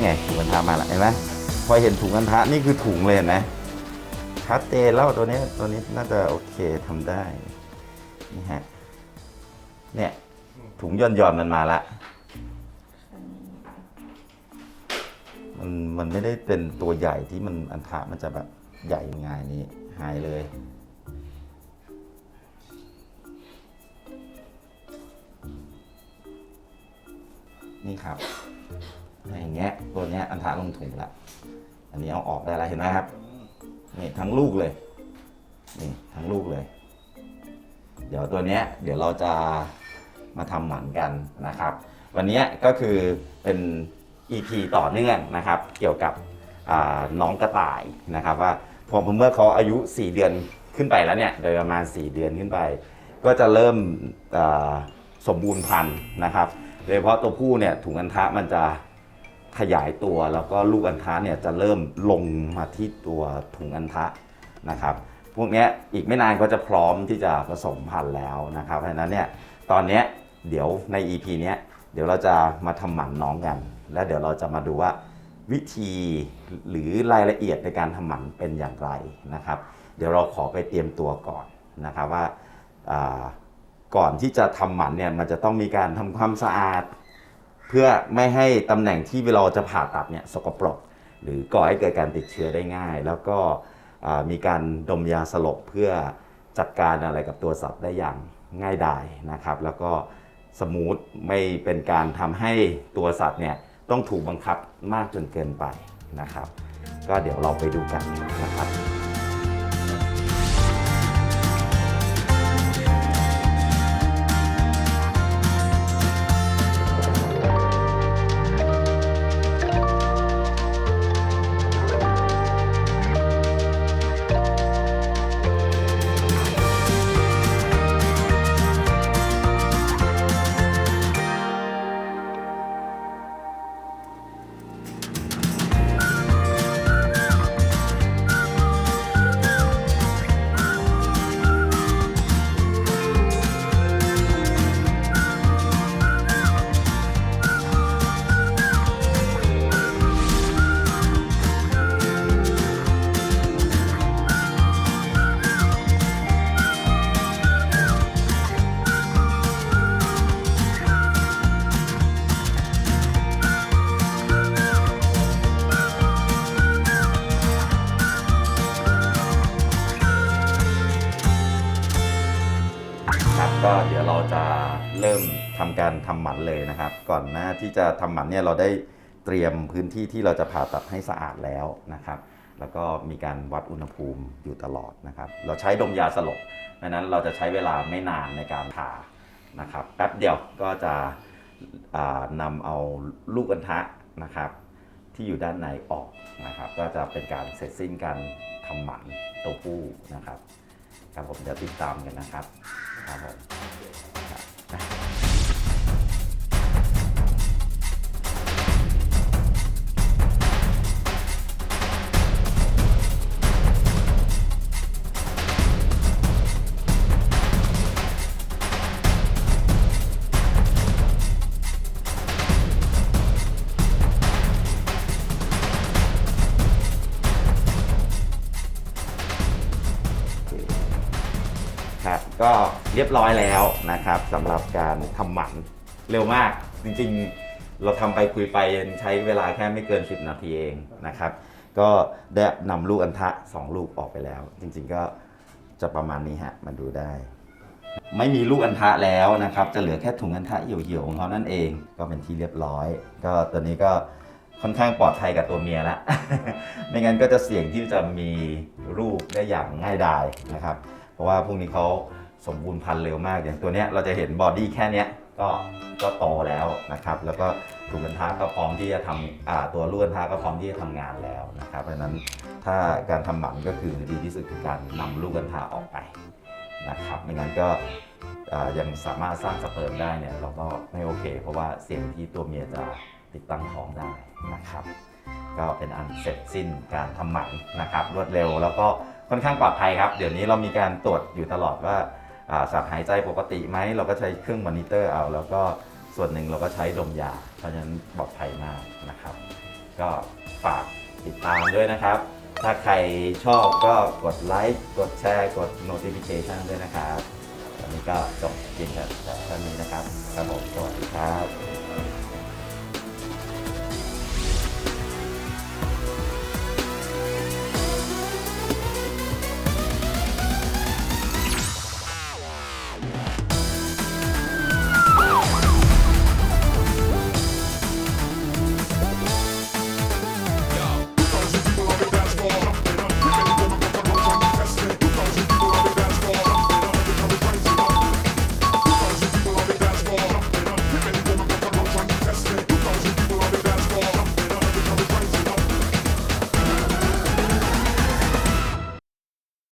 ่ไงถุงกันทะมาแล้วเห็นไหมพอเห็นถุงกันทะนี่คือถุงเลยนไหมชัดเจนแล้วตัวนี้ตัวนี้น่าจะโอเคทำได้นี่ฮะเนี่ยถุงย่อนย่อนมันมาละมันมันไม่ได้เป็นตัวใหญ่ที่มันอันทะมันจะแบบใหญ่ง่ายนี้หายเลยนี่ครับ อย่างเงี้ยตัวเนี้ยอันทาลงถุงละ อันนี้เอาออกได้แล้วเห็นไหมครับนี่ทั้งลูกเลยนี่ทั้งลูกเลย เดี๋ยวตัวเนี้ยเดี๋ยวเราจะมาทำหมันกันนะครับ วันนี้ก็คือเป็น EP ต่อเนื่องนะครับ เกี่ยวกับอ่าน้องกระต่ายนะครับ ว่าพอเมื่อเขาอายุ 4 เดือนขึ้นไปแล้วเนี่ยโดยประมาณ 4 เดือนขึ้นไป ก็จะเริ่มอ่าสมบูรณ์พันธุ์นะครับ โดยเฉพาะตัวผู้เนี่ยถุงอันทะมันจะ ขยายตัวแล้วก็ลูกอันทะเนี่ยจะเริ่มลงมาที่ตัวถุงอันทะนะครับ พวกนี้อีกไม่นานก็จะพร้อมที่จะผสมพันธุ์แล้วนะครับ เพราะฉะนั้นเนี่ยตอนนี้เดี๋ยวใน EP เนี้ยเดี๋ยวเราจะมาทำหมันน้องกัน แล้วเดี๋ยวเราจะมาดูว่าวิธีหรือรายละเอียดในการทำหมันเป็นอย่างไรนะครับ เดี๋ยวเราขอไปเตรียมตัวก่อนนะครับว่าอ่าก่อนที่จะทำหมันเนี่ยมันจะต้องมีการทำความสะอาด เพื่อไม่ให้ตำแหน่งที่เราจะผ่าตัดเนี่ยสกปรก หรือก่อให้เกิดการติดเชื้อได้ง่าย แล้วก็มีการดมยาสลบเพื่อจัดการอะไรกับตัวสัตว์ได้อย่างง่ายดายนะครับ แล้วก็สมูทไม่เป็นการทำให้ตัวสัตว์เนี่ยต้องถูกบังคับมากจนเกินไปนะครับ ก็เดี๋ยวเราไปดูกันนะครับ ครับก็เดี๋ยวเราจะเริ่มทำการทำหมันเลยนะครับ ก่อนหน้าที่จะทำหมันเนี่ยเราได้เตรียมพื้นที่ที่เราจะผ่าตัดให้สะอาดแล้วนะครับ แล้วก็มีการวัดอุณหภูมิอยู่ตลอดนะครับ เราใช้ดมยาสลบดังนั้นเราจะใช้เวลาไม่นานในการผ่านะครับแป๊บเดียวก็จะอ่านำเอาลูกอัณฑะนะครับ ที่อยู่ด้านในออกนะครับ ก็จะเป็นการเสร็จสิ้นการทำหมันตัวผู้นะครับครับผมจะติดตามกันนะครับ ครับ ครับก็เรียบร้อยแล้วนะครับสำหรับการทำหมันเร็วมาก จริงๆ เราทำไปคุยไปใช้เวลาแค่ไม่เกิน 10 นาทีเองนะครับ ก็ได้นำลูกอันทะ 2 ลูกออกไปแล้ว จริงๆก็จะประมาณนี้ฮะมาดูได้ ไม่มีลูกอันทะแล้วนะครับ จะเหลือแค่ถุงอันทะเหี่ยวๆของเขานั่นเองก็เป็นที่เรียบร้อย ก็ตัวนี้ก็ค่อนข้างปลอดภัยกับตัวเมียล้วไม่งั้นก็จะเสี่ยงที่จะมีลูกได้อย่างง่ายดายนะครับ ราะว่าพวกนี้เขาสมบูรณ์พันธุ์เร็วมาก อย่างตัวเนี้ยเราจะเห็นบอดี้แค่เนี้ยก็ก็โตแล้วนะครับ แล้วก็ถุงกันทะก็พร้อมที่จะทำอ่าตัวลูกกันทะก็พร้อมที่จะทำงานแล้วนะครับเพราะฉะนั้นถ้าการทำหมันก็คือดีที่สุดคือการนำลูกกันทะออกไปนะครับไม่งั้นก็อ่ายังสามารถสร้างสเปิร์มได้เนี่ยเราก็ไม่โอเค เพราะว่าเสี่ยงที่ตัวเมียจะติดตั้งท้องได้นะครับ ก็เป็นอันเสร็จสิ้นการทำหมันนะครับ รวดเร็วแล้วก็ ค่อนข้างปลอดภัยครับ เดี๋ยวนี้เรามีการตรวจอยู่ตลอดว่าสัตว์หายใจปกติไหม เราก็ใช้เครื่องมอนิเตอร์เอา แล้วก็ส่วนหนึ่งเราก็ใช้ดมยา เพราะฉะนั้นปลอดภัยมากนะครับ ก็ฝากติดตามด้วยนะครับ ถ้าใครชอบก็กดไลค์ กดแชร์ กด notification ด้วยนะครับวันนี้ก็จบเพียงแค่ท่านี้นะครับครับผมสวัสดีครับ